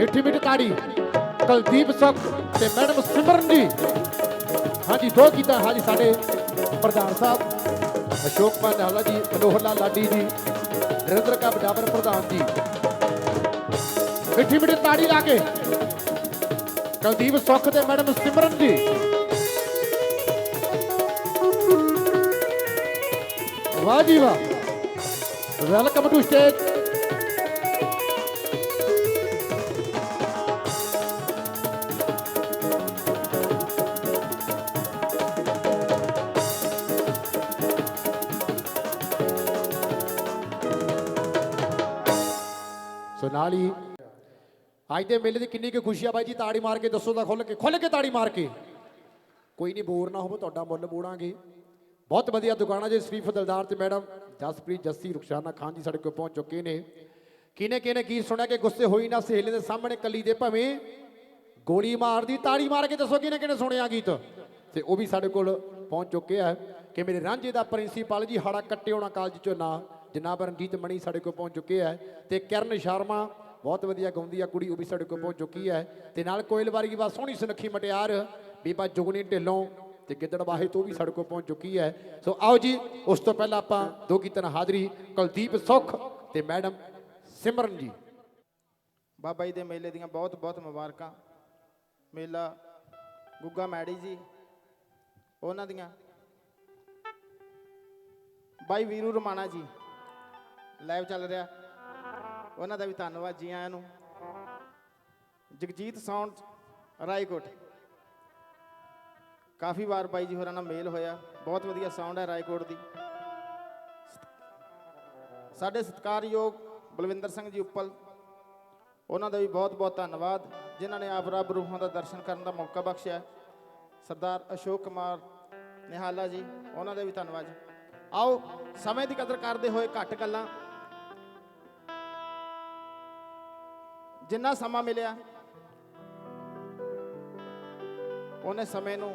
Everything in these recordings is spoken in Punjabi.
ਮਿੱਠੀ ਮਿੱਠੀ ਤਾੜੀ ਕੁਲਦੀਪ ਸੁੱਖ ਤੇ ਮੈਡਮ ਸਿਮਰਨ ਜੀ। ਹਾਂਜੀ, ਦੋ ਕੀਤਾ ਹਾਂਜੀ ਸਾਡੇ ਪ੍ਰਧਾਨ ਸਾਹਿਬ, ਅਸ਼ੋਕ ਪਾਂਡਾਲਾ ਜੀ, ਮਨੋਹਰ ਲਾਲ ਲਾਡੀ ਜੀ, ਨਰਿੰਦਰ ਕਾ ਬਜਾਬਰ ਪ੍ਰਧਾਨ ਜੀ। ਮਿੱਠੀ ਮਿੱਠੀ ਤਾੜੀ ਲਾ ਕੇ ਕੁਲਦੀਪ ਸੁੱਖ ਤੇ ਮੈਡਮ ਸਿਮਰਨ ਜੀ। ਵਾਹ ਜੀ ਵਾਹ। ਵੈਲਕਮ ਟੂ ਸਟੇਜ ਨਾਲ ਹੀ ਅੱਜ ਦੇ ਮੇਲੇ ਦੀ ਕਿੰਨੀ ਕੁ ਖੁਸ਼ੀ ਆ ਬਾਈ ਜੀ, ਤਾੜੀ ਮਾਰ ਕੇ ਦੱਸੋ ਤਾਂ ਖੁੱਲ ਕੇ ਖੁੱਲ ਕੇ ਤਾੜੀ ਮਾਰ ਕੇ। ਕੋਈ ਨਹੀਂ ਬੋਰ ਨਾ ਹੋਵੇ, ਤੁਹਾਡਾ ਮੁੱਲ ਮੋੜਾਂਗੇ। ਬਹੁਤ ਵਧੀਆ ਦੁਕਾਨਾਂ ਜੇ, ਸ਼ਰੀਫ ਦਲਦਾਰ ਤੇ ਮੈਡਮ ਜਸਪ੍ਰੀਤ ਜੱਸੀ, ਰੁਖਸ਼ਾਨਾ ਖਾਨ ਜੀ ਸਾਡੇ ਕੋਲ ਪਹੁੰਚ ਚੁੱਕੇ ਨੇ। ਕਿਨੇ ਕਿਨੇ ਗੀਤ ਸੁਣਿਆ ਕਿ ਗੁੱਸੇ ਹੋਈ ਨਾ, ਸਹੇਲੇ ਦੇ ਸਾਹਮਣੇ ਕੱਲੀ ਦੇ ਭਵੇਂ ਗੋਲੀ ਮਾਰਦੀ ਤਾੜੀ ਮਾਰ ਕੇ ਦੱਸੋ ਕਿਨੇ ਕਿਨੇ ਸੁਣਿਆ ਗੀਤ? ਤੇ ਉਹ ਵੀ ਸਾਡੇ ਕੋਲ ਪਹੁੰਚ ਚੁੱਕੇ ਆ। ਕਿ ਮੇਰੇ ਰਾਂਝੇ ਦਾ ਪ੍ਰਿੰਸੀਪਲ ਜੀ, ਹਾੜਾ ਕੱਟੇ ਹੋਣਾ ਕਾਲਜ ਚੋਂ ਨਾ। ਜਨਾਬ ਰਣਜੀਤ ਮਣੀ ਸਾਡੇ ਕੋਲ ਪਹੁੰਚ ਚੁੱਕੇ ਹੈ ਤੇ ਕਿਰਨ ਸ਼ਰਮਾ ਬਹੁਤ ਵਧੀਆ ਗਾਉਂਦੀ ਆ, ਕੁੜੀ ਉਹ ਵੀ ਸਾਡੇ ਕੋਲ ਪਹੁੰਚ ਚੁੱਕੀ ਹੈ ਤੇ ਨਾਲ ਕੋਇਲ ਵਾਰੀ ਬਾ ਸੋਹਣੀ ਸੁਨੱਖੀ ਮਟਿਆਰ, ਬੀਬਾ ਜੁਗਨੀ ਢਿੱਲੋਂ ਤੇ ਗਿੱਦੜ ਵਾਹੇ ਤੋਂ ਵੀ ਸਾਡੇ ਕੋਲ ਪਹੁੰਚ ਚੁੱਕੀ ਹੈ ਸੋ ਆਓ ਜੀ, ਉਸ ਤੋਂ ਪਹਿਲਾਂ ਆਪਾਂ ਦੋ ਗੀਤਾਂ ਹਾਜ਼ਰੀ, ਕੁਲਦੀਪ ਸੁੱਖ ਤੇ ਮੈਡਮ ਸਿਮਰਨ ਜੀ। ਬਾਬਾ ਜੀ ਦੇ ਮੇਲੇ ਦੀਆਂ ਬਹੁਤ ਬਹੁਤ ਮੁਬਾਰਕਾਂ। ਮੇਲਾ ਗੁੱਗਾ ਮੈੜੀ ਜੀ, ਉਹਨਾਂ ਦੀਆਂ। ਬਾਈ ਵੀਰੂ ਰਮਾਣਾ ਜੀ ਲਾਈਵ ਚੱਲ ਰਿਹਾ। ਉਹਨਾਂ ਦਾ ਵੀ ਧੰਨਵਾਦ ਜੀ ਆਇਆਂ ਨੂੰ। ਜਗਜੀਤ ਸਾਊਂਡ, ਰਾਏਕੋਟ। ਕਾਫੀ ਵਾਰ ਬਾਈ ਜੀ ਹੋਰਾਂ ਨਾਲ ਮੇਲ ਹੋਇਆ। ਬਹੁਤ ਵਧੀਆ ਸਾਊਂਡ ਹੈ ਰਾਏਕੋਟ ਦੀ। ਸਾਡੇ ਸਤਿਕਾਰਯੋਗ ਬਲਵਿੰਦਰ ਸਿੰਘ ਜੀ ਉੱਪਲ, ਉਹਨਾਂ ਦਾ ਵੀ ਬਹੁਤ ਬਹੁਤ ਧੰਨਵਾਦ, ਜਿਨ੍ਹਾਂ ਨੇ ਆਪ ਰੱਬ ਰੂਹਾਂ ਦਾ ਦਰਸ਼ਨ ਕਰਨ ਦਾ ਮੌਕਾ ਬਖਸ਼ਿਆ। ਸਰਦਾਰ ਅਸ਼ੋਕ ਕੁਮਾਰ ਨਿਹਾਲਾ ਜੀ, ਉਹਨਾਂ ਦਾ ਵੀ ਧੰਨਵਾਦ ਜੀ। ਆਓ, ਸਮੇਂ ਦੀ ਕਦਰ ਕਰਦੇ ਹੋਏ ਘੱਟ ਗੱਲਾਂ। ਜਿੰਨਾ ਸਮਾਂ ਮਿਲਿਆ, ਉਹਨੇ ਸਮੇਂ ਨੂੰ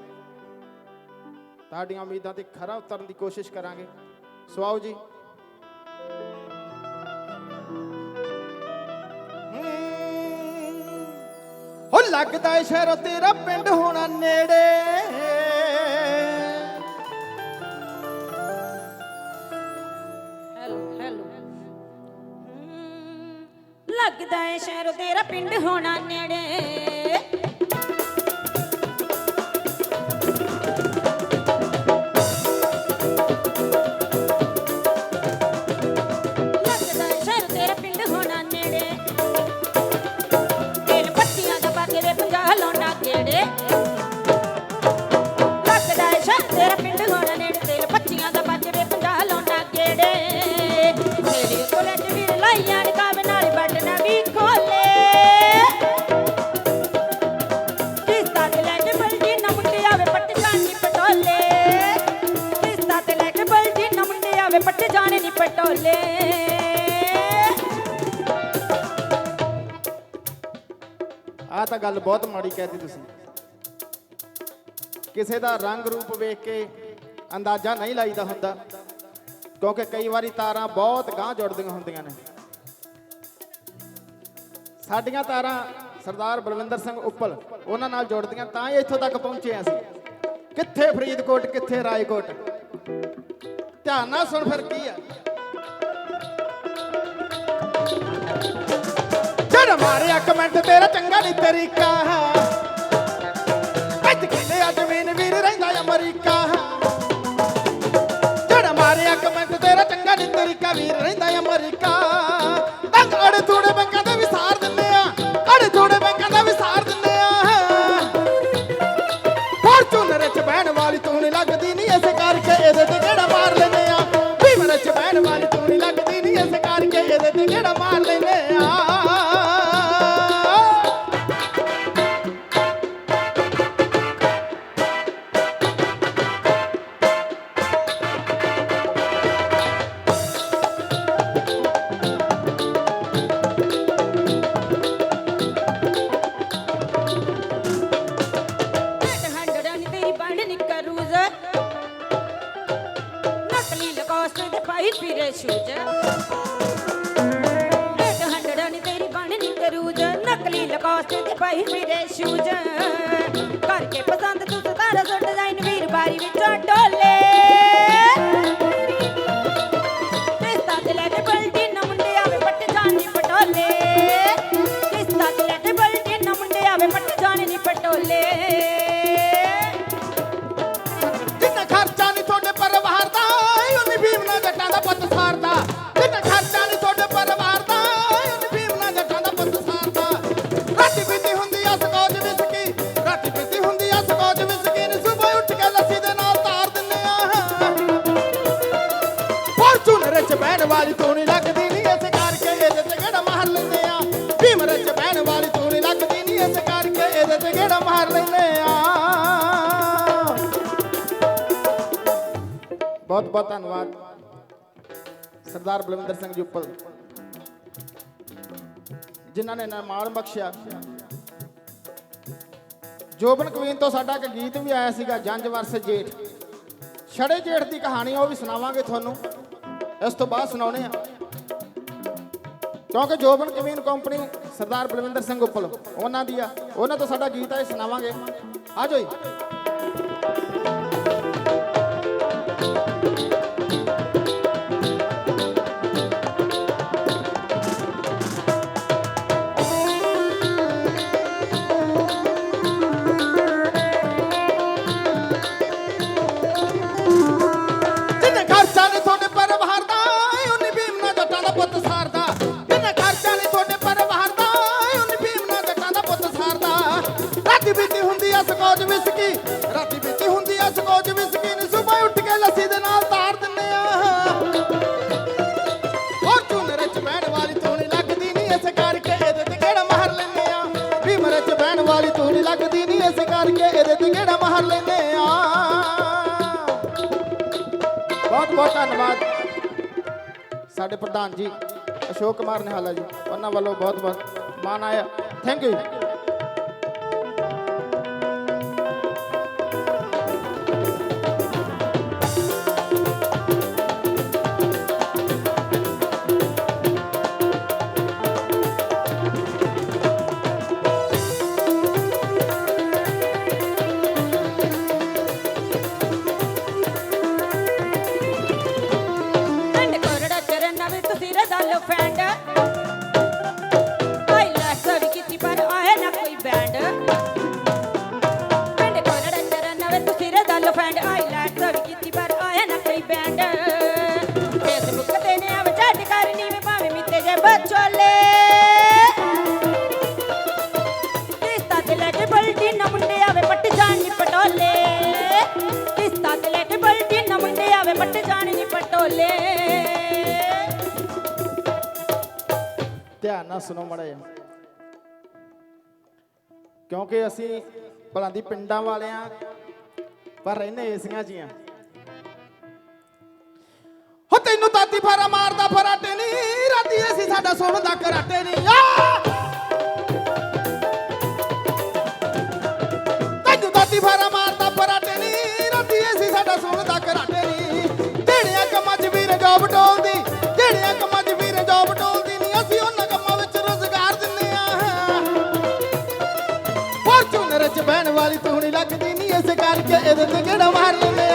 ਤੁਹਾਡੀਆਂ ਉਮੀਦਾਂ ਤੇ ਖਰਾ ਉਤਰਨ ਦੀ ਕੋਸ਼ਿਸ਼ ਕਰਾਂਗੇ। ਸੋ ਆਓ ਜੀ ਉਹ ਲੱਗਦਾ ਸ਼ਹਿਰ ਤੇਰਾ ਪਿੰਡ ਹੋਣਾ ਨੇੜੇ। ਲੱਗਦਾ ਏ ਸ਼ਹਿਰ ਤੇਰਾ ਪਿੰਡ ਹੋਣਾ ਨੇੜੇ। ਲੱਗਦਾ ਆ ਤਾਂ ਗੱਲ ਬਹੁਤ ਮਾੜੀ ਕਹਿਤੀ ਤੁਸੀਂ। ਕਿਸੇ ਦਾ ਰੰਗ ਰੂਪ ਵੇਖ ਕੇ ਅੰਦਾਜ਼ਾ ਨਹੀਂ ਲਾਈਦਾ ਹੁੰਦਾ, ਕਿਉਂਕਿ ਕਈ ਵਾਰੀ ਤਾਰਾਂ ਬਹੁਤ ਗਾਂਹ ਜੁੜਦੀਆਂ ਹੁੰਦੀਆਂ ਨੇ। ਸਾਡੀਆਂ ਤਾਰਾਂ ਸਰਦਾਰ ਬਲਵਿੰਦਰ ਸਿੰਘ ਉੱਪਲ, ਉਹਨਾਂ ਨਾਲ ਜੁੜਦੀਆਂ ਤਾਂ ਹੀ ਇੱਥੋਂ ਤੱਕ ਪਹੁੰਚੇ ਹਾਂ ਅਸੀਂ। ਕਿੱਥੇ ਫਰੀਦਕੋਟ, ਕਿੱਥੇ ਰਾਏਕੋਟ? ਧਿਆਨ ਨਾਲ ਸੁਣ ਫਿਰ ਕੀ ਆ। ਜੜ ਮਾਰਿਆ ਕਮੈਂਟ ਤੇਰਾ ਚੰਗਾ ਨਹੀਂ ਤਰੀਕਾ। ਅੱਜ ਕਿੰਨੇ ਆ ਜ਼ਮੀਨ ਵੀਰ ਰਹਿੰਦਾ ਅਮਰੀਕਾ। ਜੜ ਮਾਰਿਆ ਕਮੈਂਟ ਤੇਰਾ ਚੰਗਾ ਨਹੀਂ ਤਰੀਕਾ, ਵੀਰ ਰਹਿੰਦਾ ਅਮਰੀਕਾ। ਤੰਗ ਅੜੇ ਥੋੜੇ ਬੈਂਕਾਂ ਦੇ ਵਿਸਾਰ ਦਿੰਨੇ ਆ। ਅੜੇ ਥੋੜੇ ਬੈਂਕਾਂ ਦਾ ਵਿਸਾਰ ਦਿੰਨੇ ਆ। ਫੋਰਚੂਨਰ ਚ ਬਹਿਣ ਵਾਲੀ ਤੂੰ ਨਹੀਂ ਲੱਗਦੀ ਨਹੀਂ ਐਸੇ ਕਰਕੇ ਇਹਦੇ ਤੇ ਕਿਹੜਾ ਮਾਰ ਲੈਨੇ ਤੇਰੀ ਬਣਨੀ ਨਕਲੀ ਲਕਾਸਟ ਤੇ ਪਾਈ ਮੇਰੇ ਸ਼ੂਜ। ਕਰਕੇ ਪਸੰਦ ਤੂੰ ਸਤਾਰਾ ਸੁੱਟ ਜਾਈਂ ਵੀਰ ਬਾਰੀ ਵਿੱਚੋਂ ਡੋਲੇ। ਕਰਕੇ ਇਹਦੇ ਗੇੜਾ ਮਾਰ ਲੈਂਦੇ ਆ। ਬਹੁਤ ਬਹੁਤ ਧੰਨਵਾਦ। ਸਰਦਾਰ ਬਲਵਿੰਦਰ ਸਿੰਘ ਜੀ ਜਿਨ੍ਹਾਂ ਨੇ ਨਿਰਮਾਣ ਬਖਸ਼ਿਆ। ਜੋਬਨ ਕਵੀਨ ਤੋਂ ਸਾਡਾ ਇੱਕ ਗੀਤ ਵੀ ਆਇਆ ਸੀਗਾ ਜੰਜ ਵਰਸ ਜੇਠ। ਛੜੇ ਜੇਠ ਦੀ ਕਹਾਣੀ, ਉਹ ਵੀ ਸੁਣਾਵਾਂਗੇ ਤੁਹਾਨੂੰ। ਇਸ ਤੋਂ ਬਾਅਦ ਸੁਣਾਉਣੇ ਆ ਕਿਉਂਕਿ ਜੋਬਨ ਕਵੀਨ ਕੰਪਨੀ ਸਰਦਾਰ ਬਲਵਿੰਦਰ ਸਿੰਘ ਉੱਪਲ, ਉਹਨਾਂ ਦੀ ਆ, ਉਹਨਾਂ ਤੋਂ ਸਾਡਾ ਗੀਤ ਆ, ਇਹ ਸੁਣਾਵਾਂਗੇ। ਆ ਜਾਓ ਜੀ। ਕਰਕੇ ਇਹਦੇ ਤੇ ਕਿਹੜਾ ਮਾਰ ਲੈਂਦੇ ਆ। ਬਹੁਤ ਬਹੁਤ ਧੰਨਵਾਦ। ਸਾਡੇ ਪ੍ਰਧਾਨ ਜੀ, ਅਸ਼ੋਕ ਕੁਮਾਰ ਨਿਹਾਲਾ ਜੀ, ਉਹਨਾਂ ਵੱਲੋਂ ਬਹੁਤ ਬਹੁਤ ਮਾਣ ਆਇਆ। ਥੈਂਕ ਯੂ ਧਿਆਨ ਨਾਲ ਸੁਣੋ ਮੜਾ ਜਿਹਾ। ਕਿਉਂਕਿ ਅਸੀਂ ਭਲਾਂ ਪਿੰਡਾਂ ਵਾਲਿਆਂ ਪਰ ਰਹਿੰਦੇ ਏਸੀਆਂ ਜੀਆਂ। ਹੋ ਤੈਨੂੰ ਦਾਤੀ ਫਾਰਾ ਮਾਰਦਾ ਫਰਾਟੇ ਨਹੀਂ ਰਾਤੀ ਅਸੀਂ ਸਾਡਾ ਸੁਣਦਾ ਕਰਾਟੇ ਨਹੀਂ ਆ! ਤੈਨੂੰ ਤਾਤੀ ਫਾਰਾ ਲੱਗਦੀ ਨਹੀਂ ਇਸੇ ਕਰਕੇ ਇਹਦੇ ਤੇ ਕਿਹੜਾ ਮਾਰ ਲੈਂਦੇ